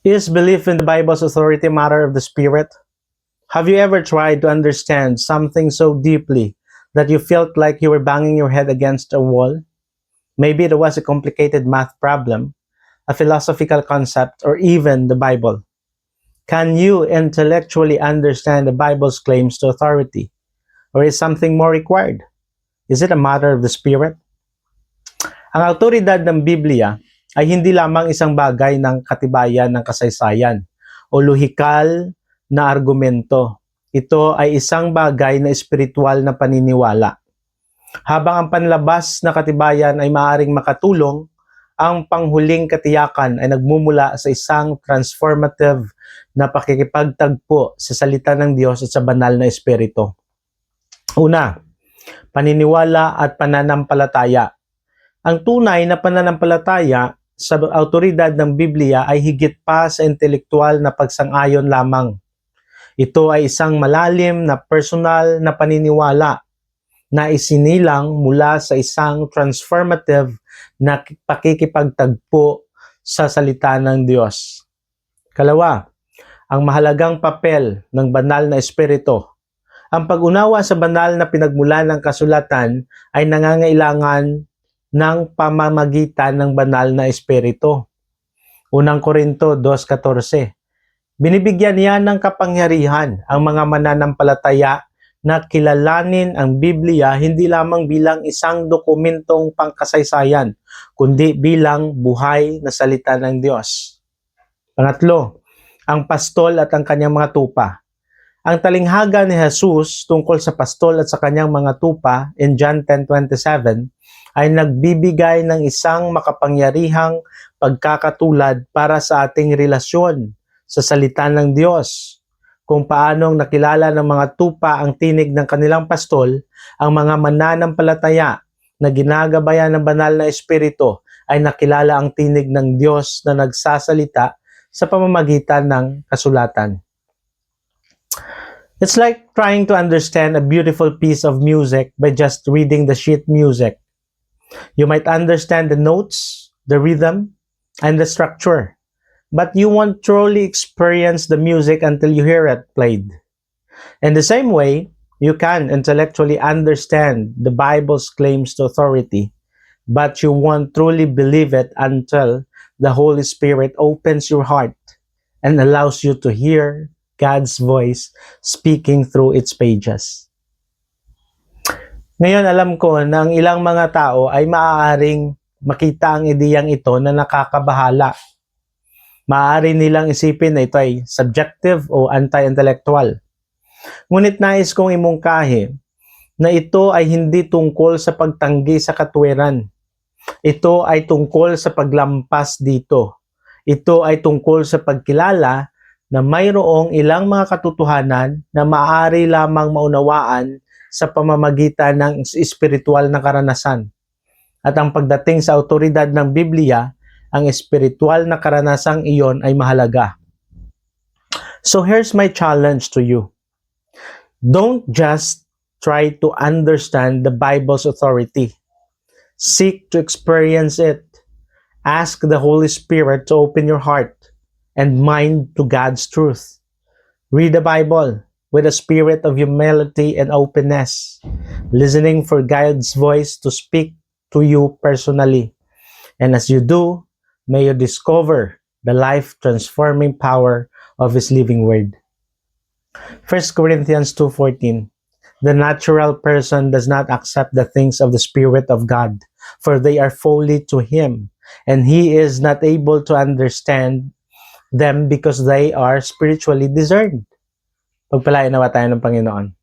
Is belief in the Bible's authority a matter of the Spirit? Have you ever tried to understand something so deeply that you felt like you were banging your head against a wall? Maybe it was a complicated math problem, a philosophical concept, or even the Bible. Can you intellectually understand the Bible's claims to authority? Or is something more required? Is it a matter of the Spirit? Ang autoridad ng Biblia ay hindi lamang isang bagay ng katibayan ng kasaysayan o luhikal na argumento. Ito ay isang bagay na espiritual na paniniwala. Habang ang panlabas na katibayan ay maaring makatulong, ang panghuling katiyakan ay nagmumula sa isang transformative na pakikipagtagpo sa salita ng Diyos at sa banal na espiritu. Una, paniniwala at pananampalataya. Ang tunay na pananampalataya sa autoridad ng Biblia ay higit pa sa intelektual na pagsang-ayon lamang. Ito ay isang malalim na personal na paniniwala na isinilang mula sa isang transformative na pakikipagtagpo sa salita ng Diyos. Kalawa, ang mahalagang papel ng banal na espiritu. Ang pag-unawa sa banal na pinagmulan ng kasulatan ay nangangailangan ng pamamagitan ng banal na espiritu. Unang Korinto 2.14 Binibigyan niya ng kapangyarihan ang mga mananampalataya na kilalanin ang Biblia hindi lamang bilang isang dokumentong pangkasaysayan, kundi bilang buhay na salita ng Diyos. Pangatlo, ang pastol at ang kanyang mga tupa. Ang talinghaga ni Jesus tungkol sa pastol at sa kanyang mga tupa in John 10.27 ay nagbibigay ng isang makapangyarihang pagkakatulad para sa ating relasyon sa salita ng Diyos kung paanong nakilala ng mga tupa ang tinig ng kanilang pastol, ang mga mananampalataya na ginagabayan ng banal na espiritu ay nakilala ang tinig ng Diyos na nagsasalita sa pamamagitan ng kasulatan. It's like trying to understand a beautiful piece of music by just reading the sheet music. You might understand the notes, the rhythm, and the structure but you won't truly experience the music until you hear it played. In the same way, you can intellectually understand the Bible's claims to authority, but you won't truly believe it until the Holy Spirit opens your heart and allows you to hear God's voice speaking through its pages. Ngayon alam ko na ang ilang mga tao ay maaaring makita ang ideyang ito na nakakabahala maaari nilang isipin na ito ay subjective o anti-intellectual. Ngunit nais kong imungkahi na ito ay hindi tungkol sa pagtanggi sa katwiran. Ito ay tungkol sa paglampas dito. Ito ay tungkol sa pagkilala na mayroong ilang mga katotohanan na maaari lamang maunawaan sa pamamagitan ng espiritual na karanasan. At ang pagdating sa autoridad ng Biblia ang espiritual na karanasang iyon ay mahalaga. So here's my challenge to you. Don't just try to understand the Bible's authority. Seek to experience it. Ask the Holy Spirit to open your heart and mind to God's truth. Read the Bible with a spirit of humility and openness, listening for God's voice to speak to you personally. And as you do, may you discover the life-transforming power of His living Word. 1 Corinthians 2.14 The natural person does not accept the things of the Spirit of God, for they are folly to him, and he is not able to understand them because they are spiritually discerned. Pagpalain nawa tayo ng Panginoon.